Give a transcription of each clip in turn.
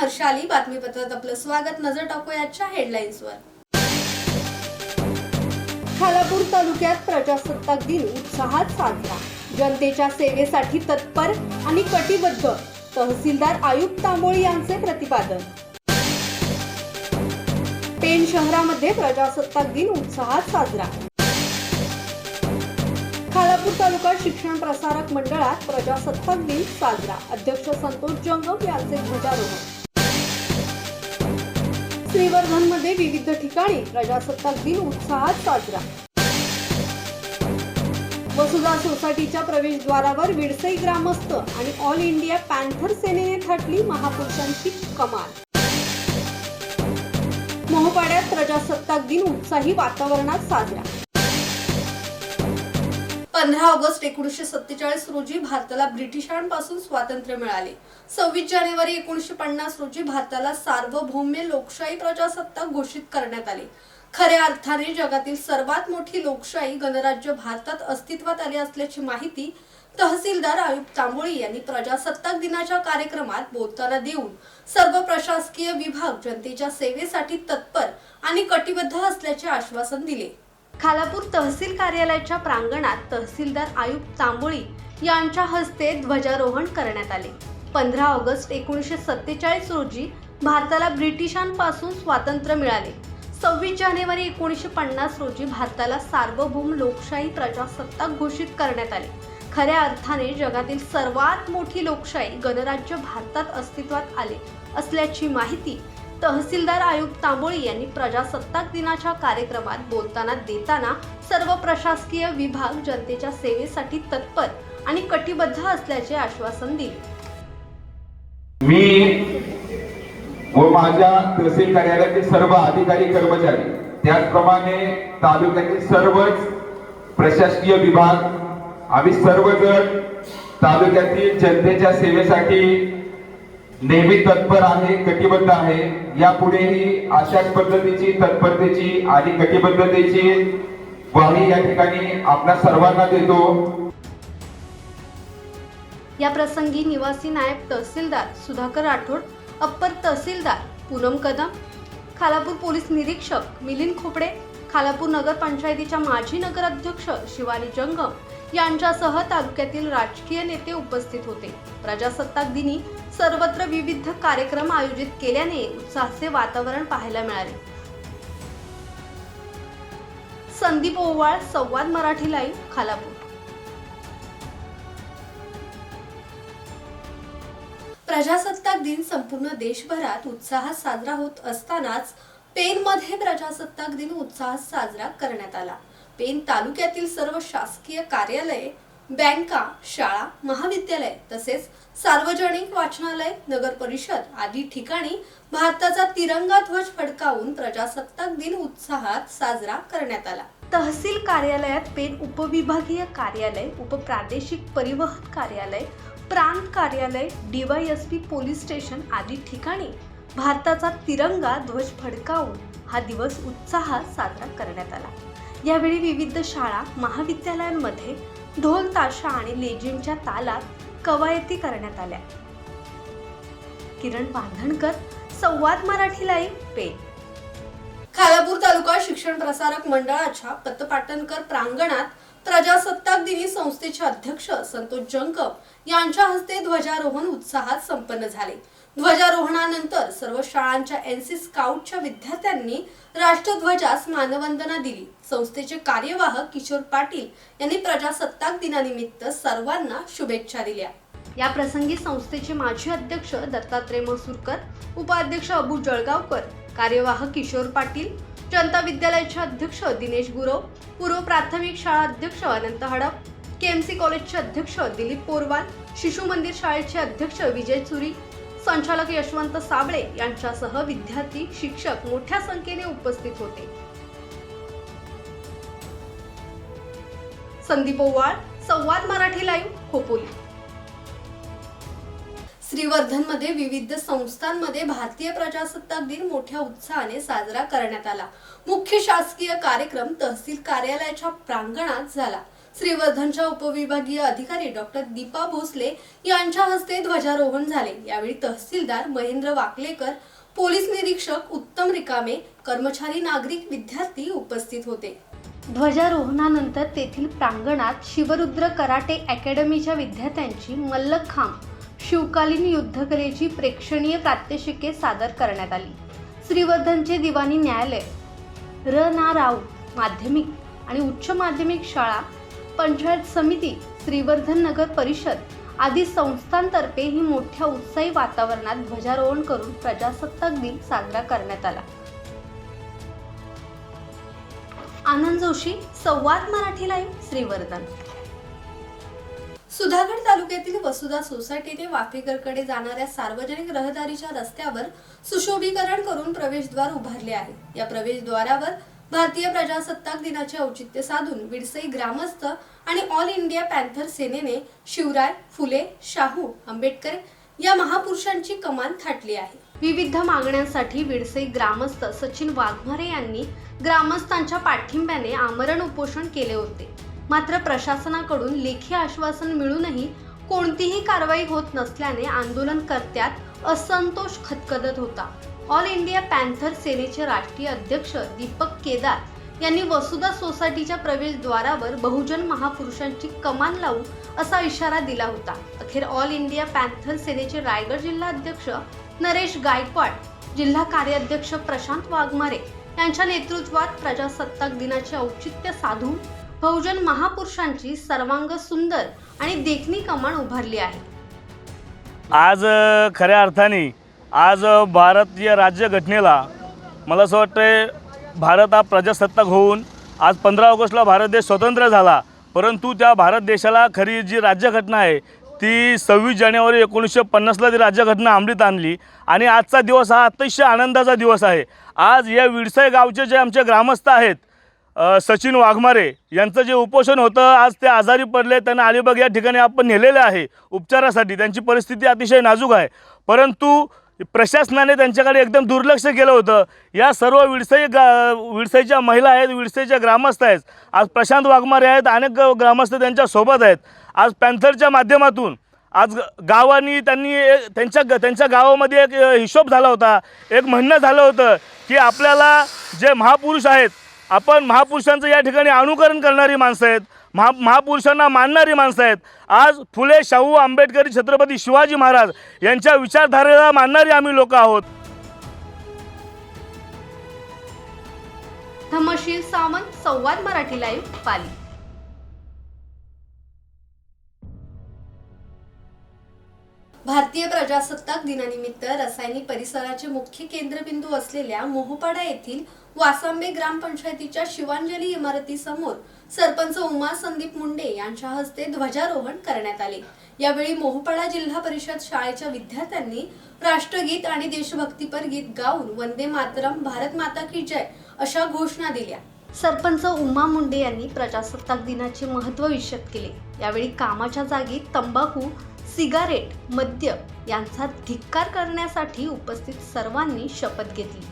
हर्षाली बातमीपत्रात आपलं स्वागत. नजर टाकूयाच्या हेडलाईन्सवर खालापूर तालुक्यात प्रजासत्ताक दिन उत्साहात साजरा. जनतेच्या सेवेसाठी तत्पर आणि कटिबद्ध तहसीलदार आयुक्त तांबोळी यांचे प्रतिपादन. पेण शहरामध्ये प्रजासत्ताक दिन उत्साहात साजरा. खालापूर तालुका शिक्षण प्रसारक मंडळात प्रजासत्ताक दिन साजरा. अध्यक्ष संतोष जंगम यांचे ध्वजारोहण. श्रीवर्धनमध्ये विविध ठिकाणी प्रजासत्ताक दिन उत्साहात साजरा. वसुधा सोसायटीच्या प्रवेशद्वारावर विडसई ग्रामस्थ आणि ऑल इंडिया पॅन्थर सेनेने थाटली महापुरुषांची कमाल. मोहपाड्यात प्रजासत्ताक दिन उत्साही वातावरणात साजरा. पंधरा ऑगस्ट एकोणीसशे सत्तेचाळीस रोजी भारताला ब्रिटिशांपासून स्वातंत्र्य मिळाले. सव्वीस जानेवारी एकोणीसशे पन्नास रोजी भारताला सार्वभौम्य लोकशाही प्रजासत्ताक घोषित करण्यात आले. खऱ्या अर्थाने जगातील सर्वात मोठी लोकशाही गणराज्य भारतात अस्तित्वात आली असल्याची माहिती तहसीलदार आयुक्त तांबोळी यांनी प्रजासत्ताक दिनाच्या कार्यक्रमात बोलताना देऊन सर्व प्रशासकीय विभाग जनतेच्या सेवेसाठी तत्पर आणि कटिबद्ध असल्याचे आश्वासन दिले. खालापूर तहसील कार्यालयाच्या प्रांगणात तहसीलदार आयुक्त तांबोळी यांच्या हस्ते ध्वजारोहण करण्यात आले. पंधरा ऑगस्ट एकोणीसशे सत्तेचाळीस रोजी भारताला ब्रिटिशांपासून स्वातंत्र्य मिळाले. सव्वीस जानेवारी एकोणीसशे पन्नास रोजी भारताला सार्वभौम लोकशाही प्रजासत्ताक घोषित करण्यात आले. खऱ्या अर्थाने जगातील सर्वात मोठी लोकशाही गणराज्य भारतात अस्तित्वात आले असल्याची माहिती तहसीलदार आयुक्त तांबोळी यांनी प्रजासत्ताक दिनाच्या कार्यक्रमात बोलताना देताना सर्व प्रशासकीय विभाग जनतेच्या सेवेसाठी तत्पर आणि कटिबद्ध असल्याचे आश्वासन दिले. मी व माझ्या तहसील कार्यालयातील सर्व अधिकारी कर्मचारी त्याचप्रमाणे तालुक्यातील सर्वच प्रशासकीय विभाग आम्ही सर्वजण तालुक्यातील जनतेच्या सेवेसाठी नेहमी तत्पर आहे कटिबद्ध आहे. यापुढेही अशाच पद्धतीची तत्परतेची आणि कटिबद्धतेची ग्वाही या ठिकाणी आपल्या सर्वांना देतो. या प्रसंगी निवासी नायब तहसीलदार सुधाकर राठोड अप्पर तहसीलदार पूनम कदम खालापूर पोलीस निरीक्षक मिलिंद खोपडे खालापूर नगरपंचायतीच्या माजी नगराध्यक्ष शिवानी जंगम यांच्यासह तालुक्यातील राजकीय नेते उपस्थित होते. प्रजासत्ताक दिनी सर्वत्र विविध कार्यक्रम आयोजित केल्याने उत्साहाचे वातावरण पाहायला मिळाले. संदीप ओवाळ संवाद मराठी लाईव्ह खालापूर. प्रजासत्ताक दिन संपूर्ण देशभरात उत्साहात साजरा होत असतानाच पेनमध्ये प्रजासत्ताक दिन उत्साहात साजरा करण्यात आला. पेन तालुक्यातील सर्व शासकीय कार्यालये बँका शाळा महाविद्यालय तसेच सार्वजनिक वाचनालय नगर परिषद आदी ठिकाणी भारताचा तिरंगा ध्वज फडकावून प्रजासत्ताक दिन उत्साहात साजरा करण्यात आला. तहसील कार्यालयात पेन उपविभागीय कार्यालय उपप्रादेशिक परिवहन कार्यालय प्रांत कार्यालय डीवायएसपी पोलीस स्टेशन आदी ठिकाणी भारताचा तिरंगा ध्वज फडकावून हा दिवस उत्साहात साजरा करण्यात आला. यावेळी विविध शाळा महाविद्यालयांमध्ये ढोल ताशा आणि लेझिमच्या तालात कवायती करण्यात आल्या. किरण बांधणकर संवाद मराठी लाईव्ह पे खालापूर तालुका शिक्षण प्रसारक मंडळाच्या पतपाटणकर प्रांगणात प्रजासत्ताक दिनी संस्थेचे अध्यक्ष संतोष जंकप यांच्या हस्ते ध्वजारोहण उत्साहात संपन्न झाले. ध्वजारोहणानंतर सर्व शाळांच्या एनसी स्काउटच्या विद्यार्थ्यांनी राष्ट्रध्वजास मानवंदना दिली. संस्थेचे कार्यवाहक किशोर पाटील यांनी प्रजासत्ताक दिनानिमित्त सर्वांना शुभेच्छा दिल्या. या प्रसंगी संस्थेचे माजी अध्यक्ष दत्तात्रय मसूरकर उपाध्यक्ष अबू जळगावकर कार्यवाह किशोर पाटील जनता विद्यालयाचे अध्यक्ष दिनेश गुरव पूर्व प्राथमिक शाळा अध्यक्ष अनंत हडप केएमसी कॉलेजचे अध्यक्ष दिलीप पोरवाल शिशु मंदिर शाळेचे अध्यक्ष विजय चुरी संचालक यशवंत साबळे यांच्यासह विद्यार्थी शिक्षक मोठ्या संख्येने उपस्थित होते. संदीप ओवाळ संवाद मराठी लाईव्ह खोपोली. श्रीवर्धनमध्ये विविध संस्थांमध्ये भारतीय प्रजासत्ताक दिन मोठ्या उत्साहाने साजरा करण्यात आला. मुख्य शासकीय कार्यक्रम तहसील कार्यालयाच्या प्रांगणात झाला. श्रीवर्धनच्या उपविभागीय अधिकारी डॉक्टर दीपा भोसले यांच्या हस्ते ध्वजारोहण झाले. यावेळी तहसीलदार महेंद्र वाकलेकर पोलीस निरीक्षक उत्तम रिकामे कर्मचारी नागरिक विद्यार्थी उपस्थित होते. ध्वजारोहणानंतर तेथील प्रांगणात शिवरुद्र कराटे अकॅडमीच्या विद्यार्थ्यांची मल्लखांब शिवकालीन युद्धकलेची प्रेक्षणीय प्रात्यक्षिके सादर करण्यात आली. श्रीवर्धनचे दिवाणी न्यायालय र. ना. राव माध्यमिक आणि उच्च माध्यमिक शाळा पंचायत समिती श्रीवर्धन नगर परिषद आदी संस्थांतर्फे ही मोठ्या उत्साही वातावरणात ध्वजारोहण करून प्रजासत्ताक दिन साजरा करण्यात आला. आनंद जोशी संवाद मराठी लाईव्ह श्रीवर्धन. सुधागड तालुक्यातील वसुधा सोसायटीने वाफेकरकडे जाणाऱ्या सार्वजनिक रहदारीच्या रस्त्यावर सुशोभीकरण करून प्रवेशद्वार उभारले आहे. या प्रवेशद्वारावर भारतीय प्रजासत्ताक दिनाचे औचित्य साधून विडसई ग्रामस्थ आणि ऑल इंडिया पॅन्थर सेनेने शिवराय फुले शाहू आंबेडकर या महापुरुषांची कमान थाटली आहे. विविध मागण्यांसाठी विडसई ग्रामस्थ सचिन वाघमारे यांनी ग्रामस्थांच्या पाठिंब्याने आमरण उपोषण केले होते. मात्र प्रशासनाकडून लेखी आश्वासन मिळूनही कोणतीही कारवाई होत नसल्याने आंदोलनकर्त्यात असंतोष खदखदत होता. ऑल इंडिया पॅन्थर सेनेचे राष्ट्रीय अध्यक्ष दीपक केदार यांनी वसुधा सोसायटीच्या प्रवेशद्वारावर बहुजन महापुरुषांची कमान लावू असा इशारा दिला होता. अखेर ऑल इंडिया पॅन्थर सेनेचे रायगड जिल्हा अध्यक्ष नरेश गायकवाड जिल्हा कार्याध्यक्ष प्रशांत वाघमारे यांच्या नेतृत्वात प्रजासत्ताक दिनाचे औचित्य साधून बहुजन महापुरुषांची सर्वांग सुंदर आणि देखणी कमान उभारली आहे. आज खऱ्या अर्थाने आज भारतीय राज्यघटनेला मला असं वाटतं भारत हा प्रजासत्ताक होऊन आज पंधरा ऑगस्टला भारत देश स्वतंत्र झाला. परंतु त्या भारत देशाला खरी जी राज्यघटना आहे ती सव्वीस जानेवारी एकोणीसशे पन्नासला ती राज्यघटना अंमलीत आणली. आणि आजचा दिवस हा अतिशय आनंदाचा दिवस आहे. आज या विडसाई गावचे जे आमचे ग्रामस्थ आहेत सचिन वाघमारे यांचं जे उपोषण होतं आज ते आजारी पडले त्यांना अलिबाग या ठिकाणी आपण नेलेले आहे उपचारासाठी. त्यांची परिस्थिती अतिशय नाजूक आहे. परंतु प्रशासनाने त्यांच्याकडे एकदम दुर्लक्ष केलं होतं. या सर्व विडसई गा विडसईच्या महिला आहेत विडसईच्या ग्रामस्थ आहेत आज प्रशांत वाघमारे आहेत अनेक ग्रामस्थ त्यांच्यासोबत आहेत. आज पॅन्थरच्या माध्यमातून आज गावांनी त्यांनी त्यांच्या ग- त्यांच्या गावामध्ये एक हिशोब झाला होता. एक म्हणणं झालं होतं की आपल्याला जे महापुरुष आहेत आपण महापुरुषांचं या ठिकाणी अनुकरण करणारी माणसं आहेत. महा महापुरुषांना मानणारी माणसं आहेत. आज फुले शाहू आंबेडकर छत्रपती शिवाजी महाराज यांच्या विचारधारेला मानणारी आम्ही लोक आहोत. धमशील सावंत संवाद मराठी लाईव्ह पाली. भारतीय प्रजासत्ताक दिनानिमित्त रसायनी परिसराचे मुख्य केंद्रबिंदू असलेल्या मोहपाडा येथील वासांबे ग्रामपंचायतीच्या शिवांजली इमारतीसमोर सरपंच उमा संदीप मुंडे यांच्या हस्ते ध्वजारोहण करण्यात आले. यावेळी मोहपाडा जिल्हा परिषद शाळेच्या विद्यार्थ्यांनी राष्ट्रगीत आणि देशभक्तीपर गीत गाऊन वंदे मातरम भारत माता की जय अशा घोषणा दिल्या. सरपंच उमा मुंडे यांनी प्रजासत्ताक दिनाचे महत्त्व विषद केले. यावेळी कामाच्या जागी तंबाखू सिगारेट मद्य यांचा धिक्कार करण्यासाठी उपस्थित सर्वांनी शपथ घेतली.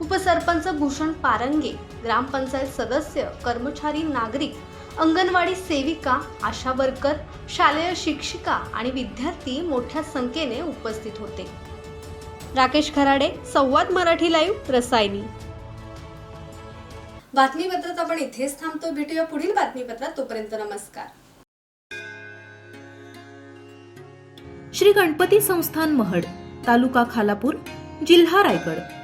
उपसरपंच भूषण पारंगे ग्रामपंचायत सदस्य कर्मचारी नागरिक अंगणवाडी सेविका आशा वर्कर शालेय शिक्षिका आणि विद्यार्थी मोठ्या संख्येने उपस्थित होते. राकेश खराडे संवाद मराठी लाईव्ह रसायनी. बातमीपत्रात आपण इथेच थांबतो. भेटूया पुढील बातमीपत्रात. तोपर्यंत नमस्कार. श्री गणपती संस्थान महड तालुका खालापूर जिल्हा रायगड.